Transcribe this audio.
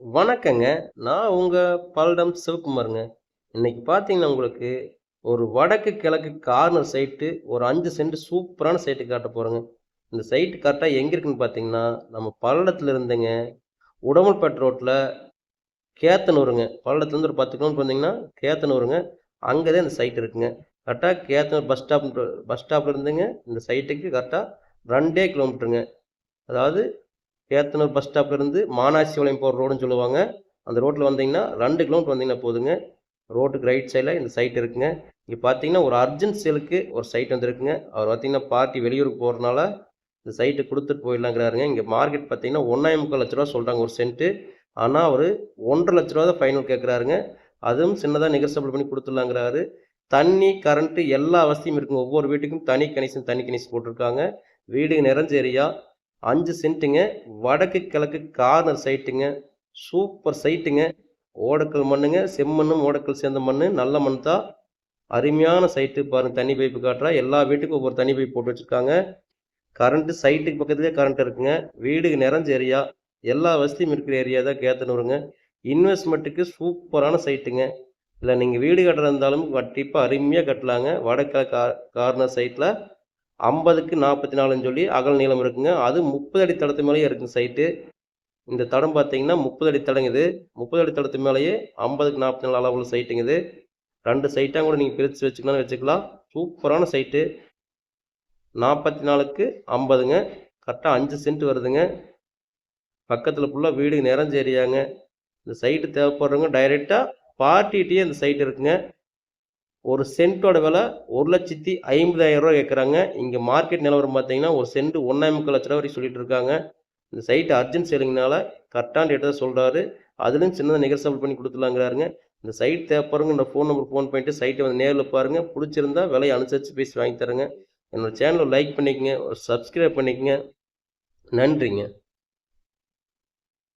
வணக்கங்க. நான் உங்கள் பல்லடம் சிவகுமாருங்க. இன்னைக்கு பார்த்தீங்கன்னா, உங்களுக்கு ஒரு வடக்கு கிழக்கு கார்னர் சைட்டு ஒரு அஞ்சு சென்ட் சூப்பரான சைட்டு காட்ட போகிறேங்க இந்த சைட்டு கரெக்டாக எங்கே இருக்குன்னு பார்த்தீங்கன்னா, நம்ம பல்லடத்தில் இருந்துங்க உடமல்பேட் ரோட்டில் கேத்தனூருங்க. பல்லடத்துலேருந்து ஒரு 10 கிலோமீட்டர் வந்தீங்கன்னா கேத்தனூருங்க. அங்கே தான் இந்த சைட் இருக்குங்க. கரெக்டாக கேத்தனூர் பஸ் ஸ்டாப் பஸ் ஸ்டாப்லேருந்துங்க இந்த சைட்டுக்கு கரெக்டாக ரெண்டே கிலோமீட்டருங்க. அதாவது ஏத்தனூர் பஸ் ஸ்டாப்லேருந்து இருந்து போகிற ரோடுன்னு சொல்லுவாங்க. அந்த ரோட்டில் வந்தீங்கன்னா ரெண்டு கிலோமீட்டர் வந்தீங்கன்னா போதுங்க. ரோட்டுக்கு ரைட் சைடில் இந்த சைட் இருக்குங்க. இங்கே பார்த்தீங்கன்னா, ஒரு அர்ஜென்ட் சேலுக்கு ஒரு சைட் வந்துருக்குங்க அவர் பார்த்தீங்கன்னா, பார்ட்டி வெளியூருக்கு போகிறனால இந்த சைட்டு கொடுத்துட்டு போயிடலாங்கிறாருங்க. இங்கே மார்க்கெட் பார்த்தீங்கன்னா, ஒன்றே முக்கால் லட்ச ரூபா சொல்கிறாங்க ஒரு சென்ட்டு. ஆனால் அவர் ஒன்றரை லட்ச ரூபா தான் ஃபைனல் கேட்குறாருங்க. அதுவும் சின்னதாக நெகோசியபிள் பண்ணி கொடுத்துடலாங்கிறாரு தண்ணி, கரண்ட்டு எல்லா வசதியும் இருக்குங்க. ஒவ்வொரு வீட்டுக்கும் தனி கனெக்ஷன் தனி கனெக்ஷன் போட்டிருக்காங்க. வீடு நிறைஞ்ச ஏரியா. அஞ்சு சென்ட்டுங்க. வடக்கு கிழக்கு கார்னர் சைட்டுங்க. சூப்பர் சைட்டுங்க. ஓடக்கல் மண்ணுங்க. செம்மண்ணும், ஓடக்கல் சேர்ந்த மண் நல்ல மண் தான். அருமையான சைட்டு பாருங்கள் தண்ணி பைப்பு காட்டுறா எல்லா வீட்டுக்கும் ஒவ்வொரு தண்ணி பைப் போட்டு வச்சுருக்காங்க கரண்ட்டு சைட்டுக்கு பக்கத்துலேயே கரண்ட் இருக்குங்க. வீடு நிறைஞ்ச ஏரியா. எல்லா வசதியும் இருக்கிற ஏரியா தான் கேத்தனூருங்க. இன்வெஸ்ட்மெண்ட்டுக்கு சூப்பரான சைட்டுங்க. இல்லை நீங்கள் வீடு கட்டுறதா இருந்தாலும் கண்டிப்பாக அருமையாக கட்டலாங்க. வடக்கு கா கார்னர் ஐம்பதுக்கு நாற்பத்தி நாலுன்னு சொல்லி அகல் நீளம் இருக்குங்க. அது முப்பது அடி தடத்து மேலேயே இருக்குங்க சைட்டு. இந்த தடம் பார்த்தீங்கன்னா, 30 அடி தடங்குது முப்பது அடி தடத்து மேலேயே 50க்கு 44 அளவுள்ள சைட்டுங்க இது. 2 சைட்டா கூட நீங்கள் பிரித்து வச்சுக்கலாம்னு வச்சுக்கலாம். சூப்பரான சைட்டு. நாற்பத்தி நாலுக்கு ஐம்பதுங்க கரெக்டாக அஞ்சு சென்ட் வருதுங்க. பக்கத்தில் ஃபுல்லாக வீடு நிறைஞ்ச ஏரியாங்க. இந்த சைட்டு தேவைப்படுறவங்க டைரெக்டாக பார்ட்டிகிட்டேயே இந்த சைட் இருக்குங்க. ஒரு சென்ட்டோட விலை ரூ. 1,50,000 கேட்குறாங்க. இங்கே மார்க்கெட் நிலவரம் பார்த்தீங்கன்னா, ஒரு சென்ட் 1,25,00,000 வரைக்கும் சொல்லிட்டு இருக்காங்க. இந்த சைட்டு அர்ஜென்ட் சேலுங்கனால கரெக்டான ரேட்டு தான் சொல்கிறாரு அதிலும் சின்னதாக நெகோசியபிள் பண்ணி கொடுத்துலாங்கிறாருங்க இந்த சைட் தேவைப்படுறவங்க இந்த ஃபோன் நம்பர் ஃபோன் பண்ணிட்டு சைட்டை வந்து நேரில் பாருங்கள் பிடிச்சிருந்தா விலைய அனுசரித்து பேசி வாங்கி தரேங்க. என்னோடய சேனலை லைக் பண்ணிக்கங்க. ஒரு சப்ஸ்கிரைப் பண்ணிக்கங்க. நன்றிங்க.